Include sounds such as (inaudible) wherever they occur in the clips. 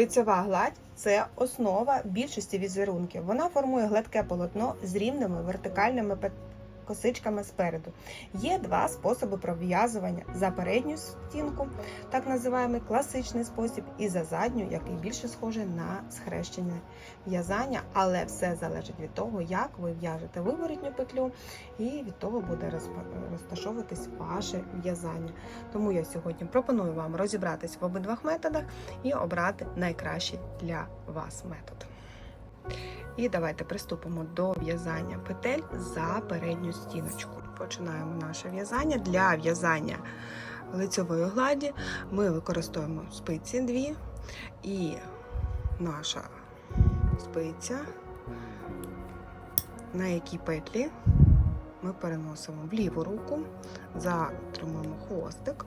Лицьова гладь це основа більшості візерунків. Вона формує гладке полотно з рівними вертикальними косичками спереду. Є два способи пров'язування за передню стінку, так називаємо класичний спосіб, і за задню, який більше схожий на схрещене в'язання, але все залежить від того, як ви в'яжете виворітню петлю, і від того буде розташовуватись ваше в'язання. Тому я сьогодні пропоную вам розібратись в обидвох методах і обрати найкращий для вас метод. І давайте приступимо до в'язання петель за передню стіночку. Починаємо наше в'язання. Для в'язання лицевої гладі ми використовуємо спиці дві і наша спиця, на якій петлі ми переносимо в ліву руку, затримуємо хвостик,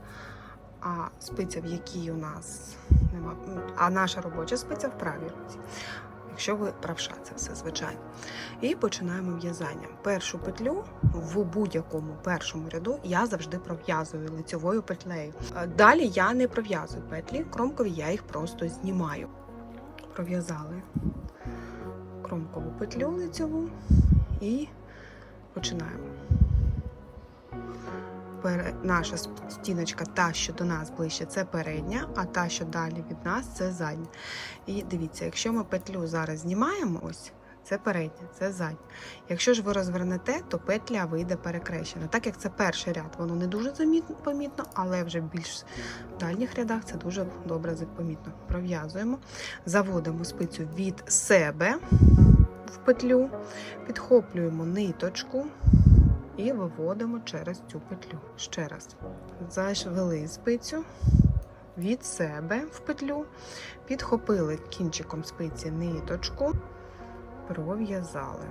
а спиця, в якій у нас нема, а наша робоча спиця в правій руці. Якщо ви правша, це все звичайно. І починаємо в'язання. Першу петлю в будь-якому першому ряду я завжди пров'язую лицьовою петлею. Е, Далі я не пров'язую петлі, кромкові я їх просто знімаю. Пров'язали кромкову петлю лицьову і починаємо. Наша стіночка, та, що до нас ближче, це передня, а та, що далі від нас, це задня. І дивіться, якщо ми петлю зараз знімаємо, ось це передня, це задня. Якщо ж ви розвернете, то петля вийде перекрещена. Так як це перший ряд, воно не дуже помітно, але вже більш в дальніх рядах це дуже добре помітно. Пров'язуємо, заводимо спицю від себе в петлю, підхоплюємо ниточку і виводимо через цю петлю. Ще раз. Завели спицю від себе в петлю, підхопили кінчиком спиці ниточку, пров'язали.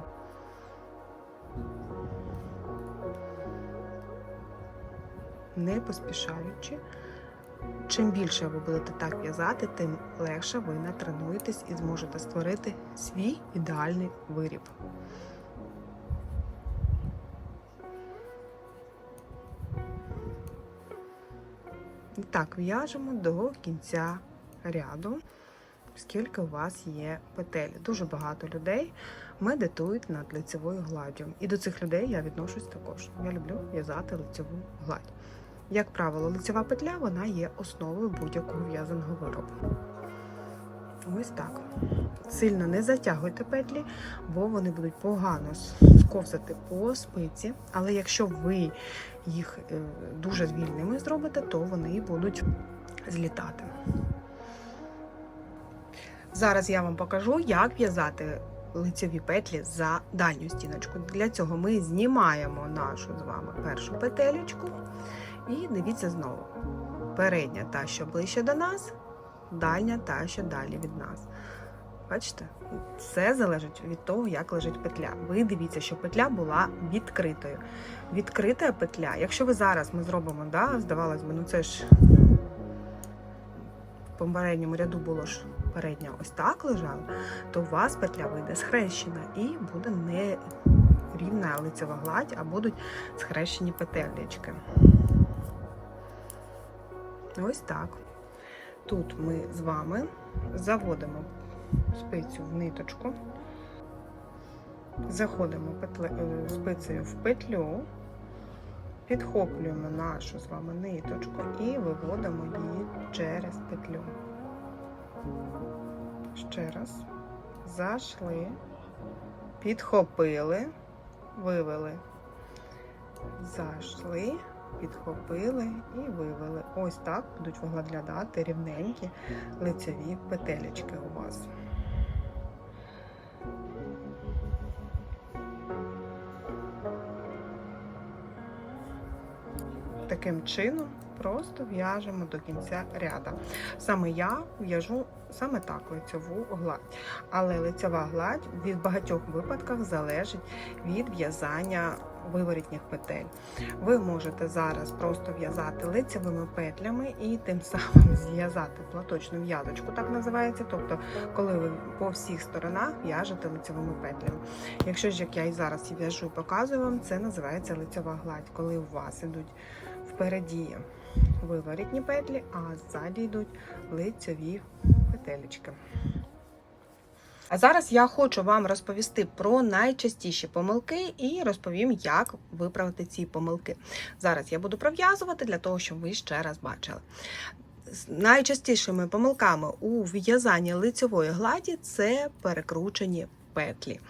Не поспішаючи. Чим більше ви будете так в'язати, тим легше ви натренуєтесь і зможете створити свій ідеальний виріб. Так в'яжемо до кінця ряду, скільки у вас є петель. Дуже багато людей медитують над лицевою гладдю. І до цих людей я відношусь також. Я люблю в'язати лицеву гладь. Як правило, лицева петля вона є основою будь-якого в'язаного виробу. Ось так. Сильно не затягуйте петлі, бо вони будуть погано сковзати по спиці. Але якщо ви їх е, дуже вільними зробите, то вони будуть злітати. Зараз я вам покажу, як в'язати лицеві петлі за дальню стіночку. Для цього ми знімаємо нашу з вами першу петелечку. І дивіться знову. Передня та, що ближче до нас, дальня та, що далі від нас. Бачите? Все залежить від того, як лежить петля. Ви дивіться, що петля була відкритою. Відкрита петля, якщо ви зараз ми зробимо, да, здавалось би, ну це ж в попередньому ряду було ж передня ось так лежала, то у вас петля вийде схрещена і буде не рівна лицева гладь, а будуть схрещені петелечки. Ось так. Тут ми з вами заводимо спицю в ниточку, заходимо петле, е, спицею в петлю, підхоплюємо нашу з вами ниточку і виводимо її через петлю. Ще раз. Зайшли, підхопили, вивели. Зайшли, підхопили і вивели. Ось так будуть виглядати рівненькі лицеві петелечки у вас. Таким чином просто в'яжемо до кінця ряда. Саме я в'яжу саме так лицьову гладь. Але лицьова гладь від багатьох випадках залежить від в'язання виворітніх петель. Ви можете зараз просто в'язати лицевими петлями і тим самим (laughs) зв'язати платочну в'язочку, так називається. Тобто, коли ви по всіх сторонах в'яжете лицевими петлями. Якщо ж як я і зараз в'яжу показую вам, це називається лицева гладь, коли у вас ідуть впереді виворітні петлі, а ззаді йдуть лицеві петелечки. А зараз я хочу вам розповісти про найчастіші помилки і розповім, як виправити ці помилки. Зараз я буду пров'язувати для того, щоб ви ще раз бачили. Найчастішими помилками у в'язанні лицьової гладі це перекручені петлі.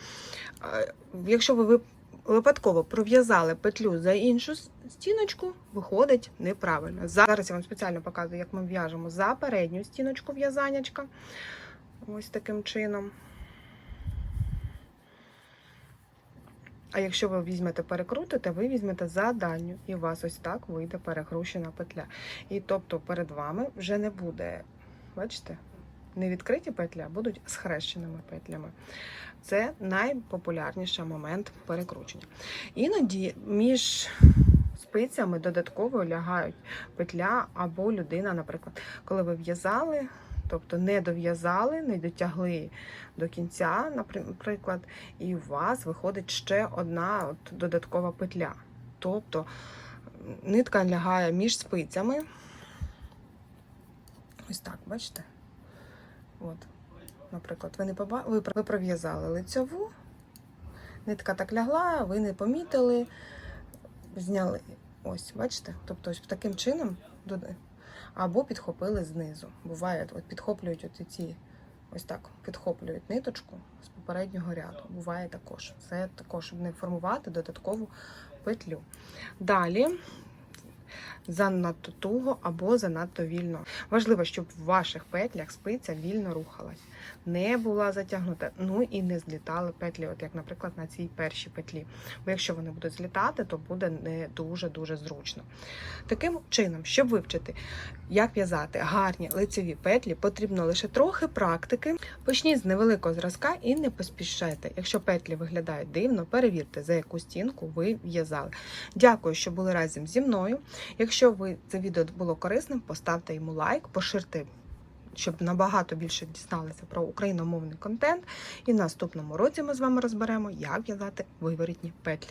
Якщо ви випадково пров'язали петлю за іншу стіночку, виходить неправильно. Зараз я вам спеціально показую, як ми в'яжемо за передню стіночку в'язанячка. Ось таким чином. А якщо ви візьмете перекрутите, ви візьмете за дальню, і у вас ось так вийде перекручена петля. І тобто перед вами вже не буде, бачите, не відкриті петлі, а будуть схрещеними петлями. Це найпопулярніший момент перекручення. Іноді між спицями додатково лягають петля або людина, наприклад, коли ви в'язали, тобто не дов'язали, не дотягли до кінця, наприклад, і у вас виходить ще одна от додаткова петля. Тобто нитка лягає між спицями. Ось так, бачите? От. Наприклад, ви не поба... ви про- ви пров'язали лицьову, нитка так лягла, ви не помітили, зняли. Ось, бачите? Тобто, ось таким чином або підхопили знизу. Буває, от підхоплюють от ці, ось так, підхоплюють ниточку з попереднього ряду. Буває також. Це також, щоб не формувати додаткову петлю. Далі. Занадто туго або занадто вільно. Важливо, щоб в ваших петлях спиця вільно рухалась, не була затягнута, ну і не злітали петлі, от як, наприклад, на цій першій петлі. Бо якщо вони будуть злітати, то буде не дуже-дуже зручно. Таким чином, щоб вивчити, як в'язати гарні лицеві петлі, потрібно лише трохи практики. Почніть з невеликого зразка і не поспішайте. Якщо петлі виглядають дивно, перевірте, за яку стінку ви в'язали. Дякую, що були разом зі мною. Якщо ви це відео було корисним, поставте йому лайк, поширте, щоб набагато більше дізналися про україномовний контент. І в наступному році ми з вами розберемо, як в'язати виворітні петлі.